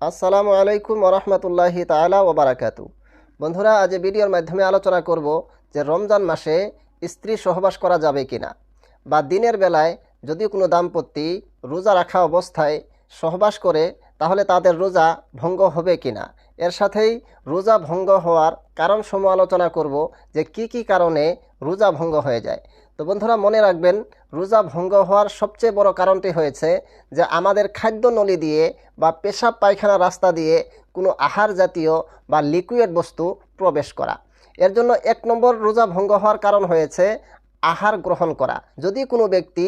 আসসালামু আলাইকুম ওরহমতুল্লাহি তালা ওবারাকাতু বন্ধুরা, আজ ভিডিওর মাধ্যমে আলোচনা করব যে রমজান মাসে স্ত্রী সহবাস করা যাবে কিনা বা দিনের বেলায় যদি কোনো দাম্পত্য রোজা রাখা অবস্থায় সহবাস করে তাহলে তাদের রোজা ভঙ্গ হবে কিনা। এর সাথেই রোজা ভঙ্গ হওয়ার কারণ সমূহ আলোচনা করব যে কি কি কারণে রোজা ভঙ্গ হয়ে যায়। তো বন্ধুরা, মনে রাখবেন, রোজা ভঙ্গ হওয়ার সবচেয়ে বড় কারণটি হয়েছে যে আমাদের খাদ্য নলী দিয়ে বা পেশাব পায়খানা রাস্তা দিয়ে কোনো আহার জাতীয় বা লিকুইড বস্তু প্রবেশ করা। এর জন্য এক নম্বর রোজা ভঙ্গ হওয়ার কারণ হয়েছে আহার গ্রহণ করা। যদি কোনো ব্যক্তি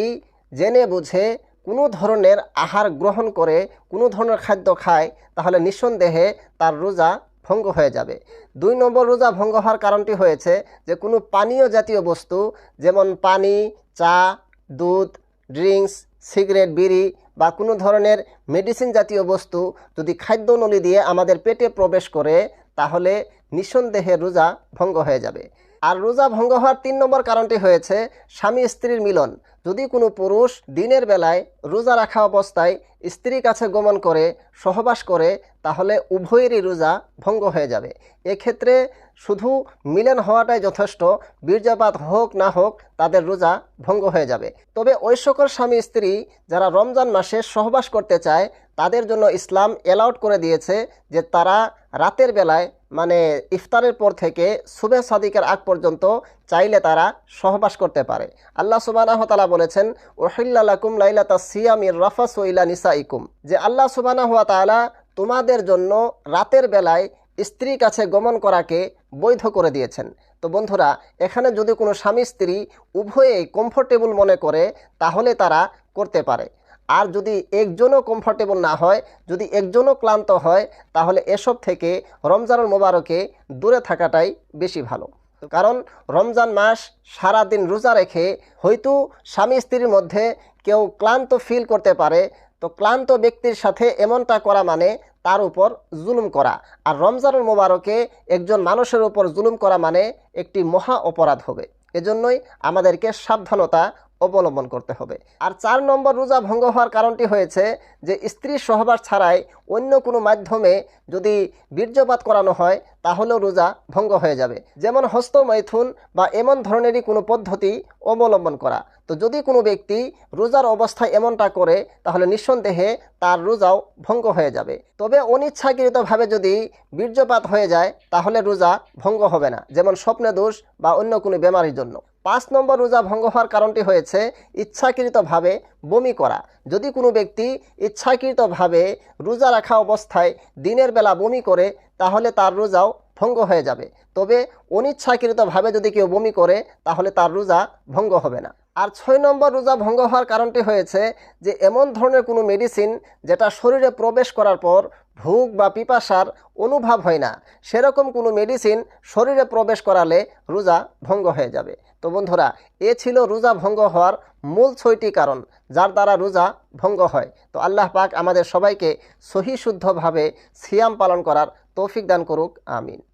জেনে বুঝে কোনো ধরনের আহার গ্রহণ করে কোনো ধরনের খাদ্য খায়, তাহলে নিঃসন্দেহে তার রোজা ভঙ্গ হয়ে যাবে। দুই নম্বর রোজা ভঙ্গ হওয়ার কারণটি হয়েছে যে কোনো পানীয় জাতীয় বস্তু, যেমন পানি, চা, দুধ, ড্রিঙ্কস, সিগারেট, বিড়ি বা কোনো ধরনের মেডিসিন জাতীয় বস্তু যদি খাদ্য নলী দিয়ে আমাদের পেটে প্রবেশ করে, তাহলে নিঃসন্দেহে রোজা ভঙ্গ হয়ে যাবে। আর রোজা ভঙ্গ হওয়ার তিন নম্বর কারণটি হয়েছে স্বামী স্ত্রীর মিলন। যদি কোনো পুরুষ দিনের বেলায় রোজা রাখা অবস্থায় স্ত্রীর কাছে গমন করে, সহবাস করে, তাহলে উভয়েরই রোজা ভঙ্গ হয়ে যাবে। এক্ষেত্রে শুধু মিলন হওয়াটাই যথেষ্ট, বীর্যপাত হোক না হোক, তাদের রোজা ভঙ্গ হয়ে যাবে। তবে ওই সকল স্বামী স্ত্রী যারা রমজান মাসে সহবাস করতে চায়, তাদের জন্য ইসলাম অ্যালাউড করে দিয়েছে যে তারা রাতের বেলায় মানে ইফতারের পর থেকে সুবে সাদিকের আগ পর্যন্ত চাইলে তারা সহবাস করতে পারে। আল্লাহ সুবানাহ তালা বলেছেন ওহিল্লাকুম লাইলাতা সিয়ামির রাফাস ইলা নিসাইকুম। যে আল্লাহ সুবানাহ তালা তোমাদের জন্য রাতের বেলায় স্ত্রীর কাছে গমন করাকে বৈধ করে দিয়েছেন। তো বন্ধুরা, এখানে যদি কোনো স্বামী স্ত্রী উভয়েই কমফোর্টেবল মনে করে, তাহলে তারা করতে পারে। আর যদি একজনও কমফোর্টেবল না হয়, যদি একজনও ক্লান্ত হয়, তাহলে এসব থেকে রমজানুল মোবারকে দূরে থাকাটাই বেশি ভালো। কারণ রমজান মাস সারা দিন রোজা রেখে হয়তো স্বামী স্ত্রীর মধ্যে কেউ ক্লান্ত ফিল করতে পারে, তো ক্লান্ত ব্যক্তির সাথে এমনটা করা মানে তার উপর জুলুম করা। আর রমজানুল মোবারকে একজন মানুষের উপর জুলুম করা মানে একটি মহা অপরাধ হবে। এজন্যই আমাদেরকে সাবধানতা অবলম্বন করতে হবে। আর চার নম্বর রোজা ভঙ্গ হওয়ার কারণটি হয়েছে যে, স্ত্রী সহবাস ছাড়াই অন্য কোনো মাধ্যমে যদি বীর্যপাত করানো হয়, তাহলেও রোজা ভঙ্গ হয়ে যাবে। যেমন হস্ত হস্তমৈথুন বা এমন ধরনেরই কোনো পদ্ধতি অবলম্বন করা। তো যদি কোনো ব্যক্তি রোজার অবস্থায় এমনটা করে, তাহলে নিঃসন্দেহে তার রোজাও ভঙ্গ হয়ে যাবে। তবে অনিচ্ছাকৃতভাবে যদি বীর্যপাত হয়ে যায়, তাহলে রোজা ভঙ্গ হবে না, যেমন স্বপ্নে দোষ বা অন্য কোনো বেমারির জন্য। পাঁচ নম্বর রোজা ভঙ্গ হওয়ার কারণটি হয়েছে ইচ্ছাকৃতভাবে বমি করা। যদি কোনো ব্যক্তি ইচ্ছাকৃতভাবে রোজা রাখা অবস্থায় দিনের বেলা বমি করে, তাহলে তার রোজাও ভঙ্গ হয়ে যাবে। তবে অনিচ্ছাকৃতভাবে যদি কেউ বমি করে, তাহলে তার রোজা ভঙ্গ হবে না। আর ছয় নম্বর রোজা ভঙ্গ হওয়ার কারণটি হয়েছে যে, এমন ধরনের কোনো মেডিসিন যেটা শরীরে প্রবেশ করার পর ভুক বা পিপাসার অনুভব হয় না। সেরকম কোনো মেডিসিন শরীরে প্রবেশ করালে রোজা ভঙ্গ হয়ে যাবে। তো বন্ধুরা, এ ছিল রোজা ভঙ্গ হওয়ার মূল ছয়টি কারণ যার দ্বারা রোজা ভঙ্গ হয়। তো আল্লাহ পাক আমাদের সবাইকে সহি শুদ্ধভাবে সিয়াম পালন করার তৌফিক দান করুক, আমিন।